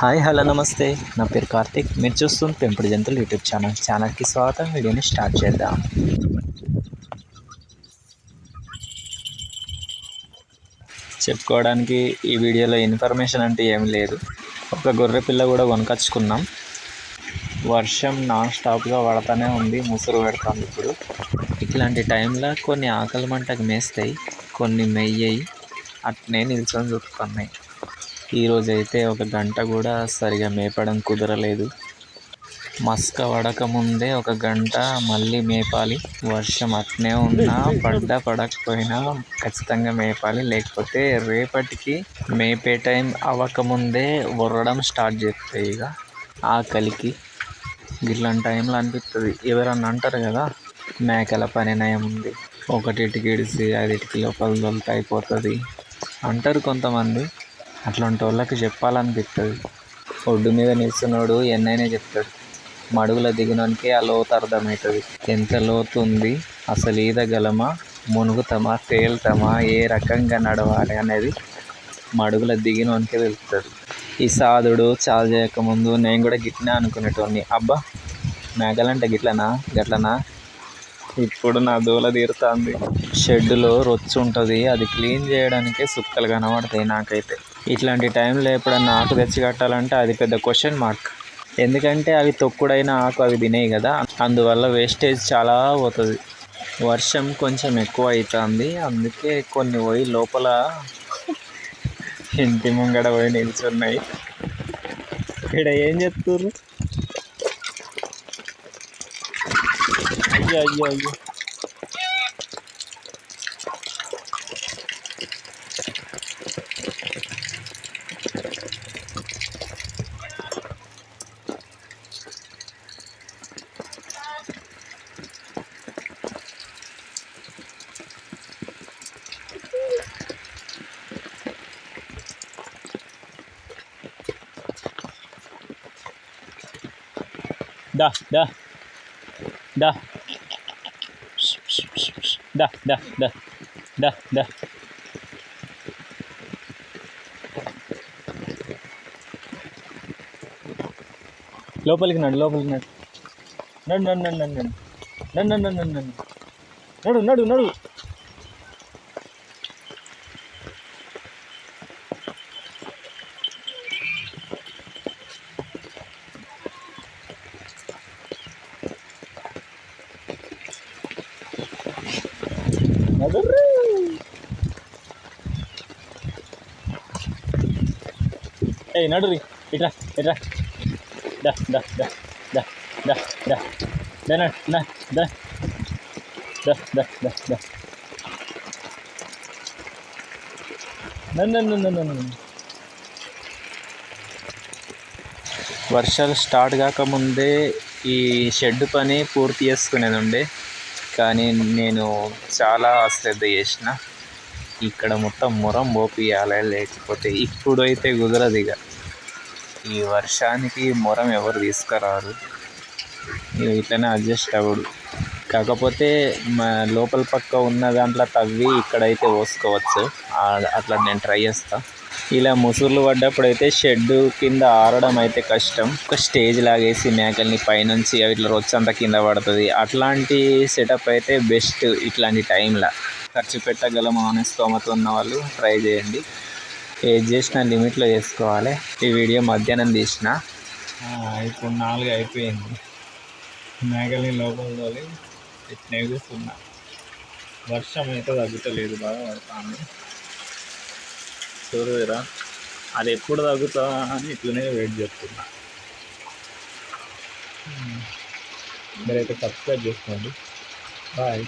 Hi hello నమస్తే. నా పేరు కార్తిక్. మీరు చూస్తుంది పెంపుడు జంతువులు యూట్యూబ్ ఛానల్. ఛానల్కి స్వాగతం. వీడియోని స్టార్ట్ చేద్దాం. చెప్పుకోవడానికి ఈ వీడియోలో ఇన్ఫర్మేషన్ అంటే ఏమి లేదు. ఒక గొర్రె పిల్ల కూడా వనకచ్చుకున్నాం వర్షం నాన్ స్టాప్గా పడతానే ఉంది. ముసురు పెడుతుంది ఇప్పుడు. ఇట్లాంటి టైంలో కొన్ని ఆకలి మంటకు మేస్తాయి. కొన్ని మెయ్యయి. అట్నే నిల్చొని చూస్తున్నాయి ఈరోజు అయితే ఒక గంట కూడా సరిగా మేపడం కుదరలేదు. మస్క పడక ముందే ఒక గంట మళ్ళీ మేపాలి. వర్షం అట్నే ఉన్నా పడ్డ పడకపోయినా ఖచ్చితంగా మేపాలి. లేకపోతే రేపటికి మేపే టైం అవ్వకముందే ఉర్రడం స్టార్ట్ చేస్తాయి ఇక. ఆకలికి ఇట్లాంటి టైంలో అనిపిస్తుంది ఎవరన్నా అంటారు కదా మేకల పని నయం ఉంది. ఒకటిటికి ఇడిసి ఐదింటికి లోపల దొలితే అయిపోతుంది అంటారు కొంతమంది. అట్లాంటి వాళ్ళకి చెప్పాలనిపిస్తుంది ఒడ్డు మీద నిల్చున్నాడు ఎన్నైనా చెప్తాడు. మడుగుల దిగినోనికి ఆ లోతు అర్థమవుతుంది ఎంత లోతు ఉంది అసలు ఈదగలమా మునుగుతామా తేలుతామా ఏ రకంగా నడవాలి అనేది మడుగుల దిగినోనికే తెలుస్తుంది ఈ సాధుడు చాలా చేయకముందు నేను కూడా గిట్లనే అనుకునేటోని అబ్బా మేకలంటే గిట్లనా గట్లనా? ఇప్పుడు నా దూల తీరుతుంది. షెడ్డులో రొచ్చు ఉంటుంది అది క్లీన్ చేయడానికే సుక్కలు కనబడతాయి నాకైతే. ఇట్లాంటి టైంలో ఎప్పుడన్నా ఆకు తెచ్చి కట్టాలంటే అది పెద్ద క్వశ్చన్ మార్క్ ఎందుకంటే అవి తొక్కుడైన ఆకు అవి తినేయి కదా అందువల్ల వేస్టేజ్ చాలా పోతుంది. వర్షం కొంచెం ఎక్కువ అవుతుంది అందుకే కొన్ని పోయి లోపల ఇంటి ముంగడ పోయి నిల్చున్నాయి. ఇక్కడ ఏం చెప్తుర్రు? అయ్యో అయ్యో అయ్యో. దా దా. దా. దా దా దా. దా దా. లోపలికి నడు లోపలికి నడు. నడు నడు నడు నడు నడు. నడు నడు నడు నడు నడు. నడు నడు నడుర్రు. నడురి ఇట్రా ఇట్రా. దా దా దా దా దా దా. దా నడు, దా దా. దా దా దా దా. వర్షాలు స్టార్ట్ కాకముందే ఈ షెడ్ పని పూర్తి చేసుకునేది ఉండే కానీ నేను చాలా అశ్రద్ధ చేసిన ఇక్కడ మొత్తం మొరం మోపియాలి లేకపోతే ఇప్పుడైతే కుదరదు ఇక. ఈ వర్షానికి మొరం ఎవరు తీసుకురారు? ఇట్లనే అడ్జస్ట్ అవ్వడు. కాకపోతే మా లోపల పక్క ఉన్న దాంట్లో తవ్వి ఇక్కడైతే పోసుకోవచ్చు. అట్లా నేను ట్రై చేస్తాను ఇలా ముసుర్లు పడ్డప్పుడు అయితే షెడ్ కింద ఆరడం అయితే కష్టం. ఒక స్టేజ్ లాగేసి మేకల్ని పైనుంచి అవి ఇట్లా రొచ్చంతా కింద పడుతుంది. అట్లాంటి సెటప్ అయితే బెస్ట్ ఇట్లాంటి టైంలో ఖర్చు పెట్టగలము అనే స్తోమత ఉన్న వాళ్ళు ట్రై చేయండి. ఏది చేసినా లిమిట్లో చేసుకోవాలి. ఈ వీడియో మధ్యాహ్నం తీసిన. ఇప్పుడు నాలుగు అయిపోయింది. మేకల్ని లోపల తోలి ఇట్లా వర్షం అయితే తగ్గుతలేదు బాగా పడుతుంది. చూడరా అది ఎప్పుడు తగ్గుతా అని ఇట్లనే వెయిట్ చేస్తున్నా. మీరైతే సబ్స్క్రైబ్ చేసుకోండి. బాయ్